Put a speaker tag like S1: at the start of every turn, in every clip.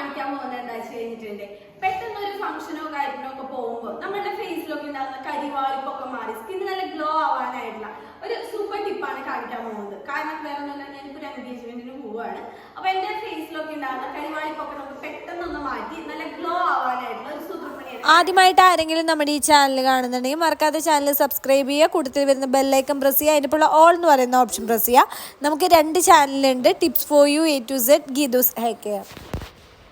S1: കാണിക്കാൻ പോകുന്നത് എന്താ വെച്ച് പെട്ടെന്ന് ഒരു ഫംഗ്ഷനോ കാര്യങ്ങളോ ഒക്കെ പോകുമ്പോൾ നമ്മുടെ ഫേസിലൊക്കെ ഉണ്ടാകുന്ന കരിവാളിപ്പൊക്കെ മാറി സ്കിൻ നല്ല ഗ്ലോ ആവാനായിട്ടുള്ള ഒരു സൂപ്പർ ടിപ്പാണ് കാണിക്കാൻ പോകുന്നത്. കാരണം വേറെ ഒന്നുമില്ല ഞാനിപ്പോൾ ഒരു എൻഗേജ്മെന്റിന് പോവുകയാണ് അപ്പൊ എന്റെ ഫേസിലൊക്കെ ഉണ്ടാകുന്ന കരിവാളിപ്പൊക്കെ നമുക്ക് പെട്ടെന്ന് ഒന്ന് മാറ്റി നല്ല ഗ്ലോ ആവാനായിട്ടുള്ള ഒരു സൂപ്പർ
S2: ആദ്യമായിട്ട് ആരെങ്കിലും നമ്മുടെ ഈ ചാനൽ കാണുന്നുണ്ടെങ്കിൽ മറക്കാതെ ചാനൽ സബ്സ്ക്രൈബ് ചെയ്യുക. കൂട്ടത്തിൽ വരുന്ന ബെല്ലൈക്കൺ പ്രസ് ചെയ്യുക. അതിനിപ്പോൾ ഓൾ എന്ന് പറയുന്ന ഓപ്ഷൻ പ്രസ് ചെയ്യുക. നമുക്ക് രണ്ട് ചാനലുണ്ട് tips for you A to Z Geethu's hair care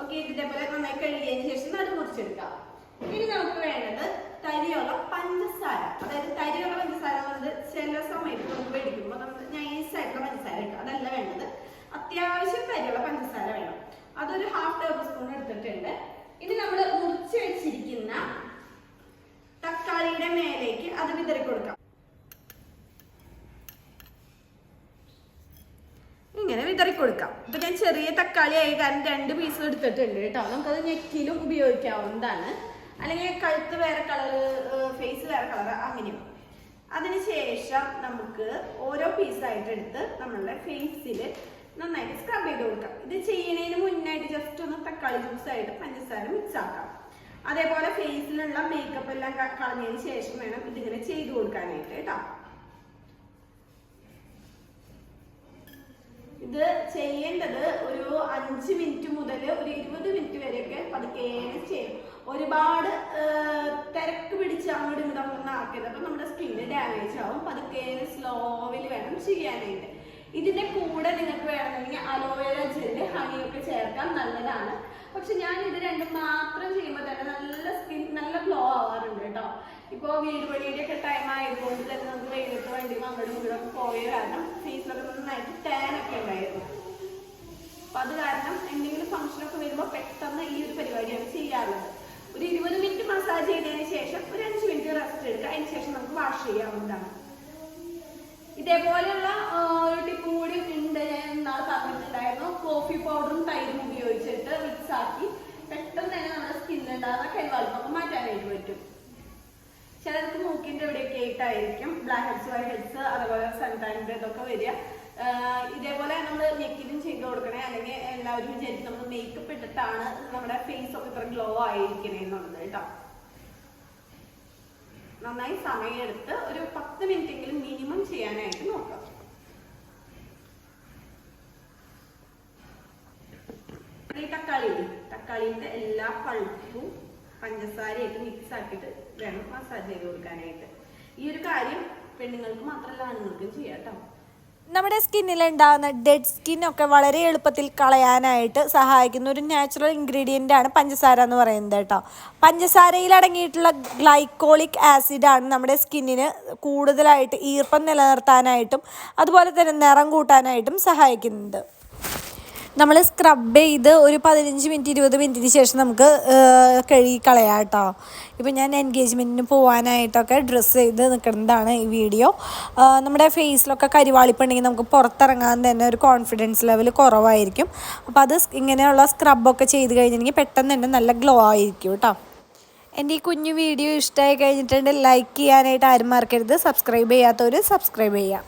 S1: okay ഇതേപോലെ നന്നായി കഴുകിയതിന് ശേഷം അത് മുറിച്ചെടുക്കാം. ഇനി നമുക്ക് വേണ്ടത് തരിയുള്ള പഞ്ചസാര. അതായത് തരിയുള്ള പഞ്ചസാര എന്നുള്ളത് ചില സമയത്ത് നമുക്ക് മേടിക്കുമ്പോൾ നമ്മൾ നൈസായിട്ടുള്ള പഞ്ചസാര കിട്ടും അതല്ല വേണ്ടത് അത്യാവശ്യം തരിയുള്ള പഞ്ചസാര വേണം. അതൊരു ഹാഫ് ടേബിൾ സ്പൂൺ എടുത്തിട്ടുണ്ട്. ഇനി നമ്മൾ മുറിച്ച് വെച്ചിരിക്കുന്ന തക്കാളിയുടെ മേലേക്ക് അത് വിതറി കൊടുക്കാം വിതറി കൊടുക്കാം. ഇപ്പൊ ഞാൻ ചെറിയ തക്കാളി ആയി കാരണം രണ്ട് പീസ് എടുത്തിട്ടുണ്ട് കേട്ടോ. നമുക്കത് ഞെക്കിലും ഉപയോഗിക്കാവുന്നതാണ്. അല്ലെങ്കിൽ കഴുത്ത് വേറെ കളറ് ഫേസ് വേറെ കളർ അങ്ങനെയും. അതിനുശേഷം നമുക്ക് ഓരോ പീസായിട്ട് എടുത്ത് നമ്മളുടെ ഫേസിൽ നന്നായിട്ട് സ്ക്രബ് ചെയ്ത് കൊടുക്കാം. ഇത് ചെയ്യുന്നതിന് മുന്നായിട്ട് ജസ്റ്റ് ഒന്ന് തക്കാളി ജ്യൂസ് ആയിട്ട് പഞ്ചസാര മിക്സ് ആക്കാം. അതേപോലെ ഫേസിലുള്ള മേക്കപ്പ് എല്ലാം കളഞ്ഞതിന് ശേഷം വേണം ഇതിങ്ങനെ ചെയ്ത് കൊടുക്കാനായിട്ട് കേട്ടോ. ഇത് ചെയ്യേണ്ടത് ഒരു അഞ്ച് മിനിറ്റ് മുതൽ ഒരു ഇരുപത് മിനിറ്റ് വരെയൊക്കെ പതുക്കെ ചെയ്യും. ഒരുപാട് തിരക്ക് പിടിച്ച് അങ്ങോട്ട് ഇങ്ങോട്ട് അങ്ങോട്ട് ആക്കരുത്. അപ്പം നമ്മുടെ സ്കിന്ന് ഡാമേജ് ആവും. പതുക്കെ സ്ലോവിൽ വേണം ചെയ്യാനായിട്ട്. ഇതിന്റെ കൂടെ നിങ്ങൾക്ക് വേണമെങ്കിൽ അലോവേര ജെല്ല് ഹണിയൊക്കെ ചേർക്കാൻ നല്ലതാണ്. പക്ഷെ ഞാൻ ഇത് രണ്ടും മാത്രം ചെയ്യുമ്പോൾ തന്നെ നല്ല സ്കിൻ നല്ല ഗ്ലോ ആവാറുണ്ട് കേട്ടോ. ഇപ്പോൾ വീട് പണിയുടെ ഒക്കെ ടൈം ആയതുകൊണ്ട് തന്നെ അങ്ങോട്ടും ഇങ്ങോട്ടും പോയ കാരണം ഫേസിലൊക്കെ നന്നായിട്ട് ടാൻ ഉണ്ടായിരുന്നു. അപ്പൊ അത് കാരണം എന്തെങ്കിലും ഫംഗ്ഷനൊക്കെ വരുമ്പോൾ പെട്ടെന്ന് ഈ ഒരു പരിപാടിയാണ് ചെയ്യാറുള്ളത് ഒരു ഇരുപത് മിനിറ്റ് മസാജ് ചെയ്തതിന് ശേഷം ഒരു അഞ്ച് മിനിറ്റ് റെസ്റ്റ് എടുക്കുക. അതിന് ശേഷം നമുക്ക് വാഷ് ചെയ്യാവുന്നതാണ്. ഇതേപോലെയുള്ള ഒരു ടിപ്പും കൂടി ഉണ്ട് ഞാൻ ഇന്നാൾ പറഞ്ഞിട്ടുണ്ടായിരുന്നു. കോഫി പൗഡറും തൈരും ഉപയോഗിച്ചിട്ട് മിക്സ് ആക്കി പെട്ടെന്ന് തന്നെ നമ്മുടെ സ്കിന്നിൽ ഉണ്ടാകുന്ന കരിവാളിപ്പൊക്കെ മാറ്റാനായിട്ട് പറ്റും ചിലർക്ക് മൂക്കിന്റെ ഇവിടെയൊക്കെ ആയിട്ടായിരിക്കും. ബ്ലാക്ക് ഹെഡ്സ് വൈറ്റ് ഹെഡ്സ് അതുപോലെ സൺടാനിന്റെ ഇതൊക്കെ വരിക. ഇതേപോലെ നമ്മൾ നെക്കിലും ചെയ്ത് കൊടുക്കണേ. അല്ലെങ്കിൽ എല്ലാവരും വിചാരിച്ച് നമ്മൾ മേക്കപ്പ് ഇട്ടിട്ടാണ് നമ്മുടെ ഫേസ് ഒക്കെ ഇത്ര ഗ്ലോ ആയിരിക്കണേ എന്നുള്ളത് കേട്ടോ. നന്നായി സമയമെടുത്ത് ഒരു പത്ത് മിനിറ്റ് എങ്കിലും മിനിമം ചെയ്യാനായിട്ട് നോക്കാം. തക്കാളി തക്കാളിന്റെ എല്ലാ പൾപ്പും പഞ്ചസാരയായിട്ട് മിക്സ് ആക്കിയിട്ട് വേണം മസാജ് ചെയ്ത് കൊടുക്കാനായിട്ട്. ഈ ഒരു കാര്യം പെണ്ണുങ്ങൾക്ക് മാത്രമല്ല ആണുങ്ങൾക്കും ചെയ്യാട്ടോ
S2: നമ്മുടെ സ്കിന്നിൽ ഉണ്ടാകുന്ന ഡെഡ് സ്കിൻ ഒക്കെ വളരെ എളുപ്പത്തിൽ കളയാനായിട്ട് സഹായിക്കുന്ന ഒരു നാച്ചുറൽ ഇൻഗ്രീഡിയന്റ് ആണ് പഞ്ചസാര എന്ന് പറയുന്നത് കേട്ടോ പഞ്ചസാരയിൽ അടങ്ങിയിട്ടുള്ള ഗ്ലൈക്കോളിക് ആസിഡാണ് നമ്മുടെ സ്കിന്നിന് കൂടുതലായിട്ട് ഈർപ്പം നിലനിർത്താനായിട്ടും അതുപോലെ തന്നെ നിറം കൂട്ടാനായിട്ടും സഹായിക്കുന്നുണ്ട്. നമ്മൾ സ്ക്രബ് ചെയ്ത് ഒരു പതിനഞ്ച് മിനിറ്റ് ഇരുപത് മിനിറ്റിന് ശേഷം നമുക്ക് കഴുകി കളയാം കേട്ടോ. ഇപ്പം ഞാൻ എൻഗേജ്മെന്റിന് പോകാനായിട്ടൊക്കെ ഡ്രസ്സ് ചെയ്ത് നിൽക്കുന്നതാണ് ഈ വീഡിയോ നമ്മുടെ ഫേസിലൊക്കെ കരിവാളിപ്പുണ്ടെങ്കിൽ നമുക്ക് പുറത്തിറങ്ങാൻ തന്നെ ഒരു കോൺഫിഡൻസ് ലെവൽ കുറവായിരിക്കും. അപ്പോൾ അത് ഇങ്ങനെയുള്ള സ്ക്രബൊക്കെ ചെയ്ത് കഴിഞ്ഞിട്ടുണ്ടെങ്കിൽ പെട്ടെന്ന് തന്നെ നല്ല ഗ്ലോ ആയിരിക്കും കേട്ടോ. എന്റെ ഈ കുഞ്ഞു വീഡിയോ ഇഷ്ടമായി കഴിഞ്ഞിട്ടുണ്ട് ലൈക്ക് ചെയ്യാനായിട്ട് ആരും മറക്കരുത്. സബ്സ്ക്രൈബ് ചെയ്യാത്തവർ സബ്സ്ക്രൈബ് ചെയ്യാം.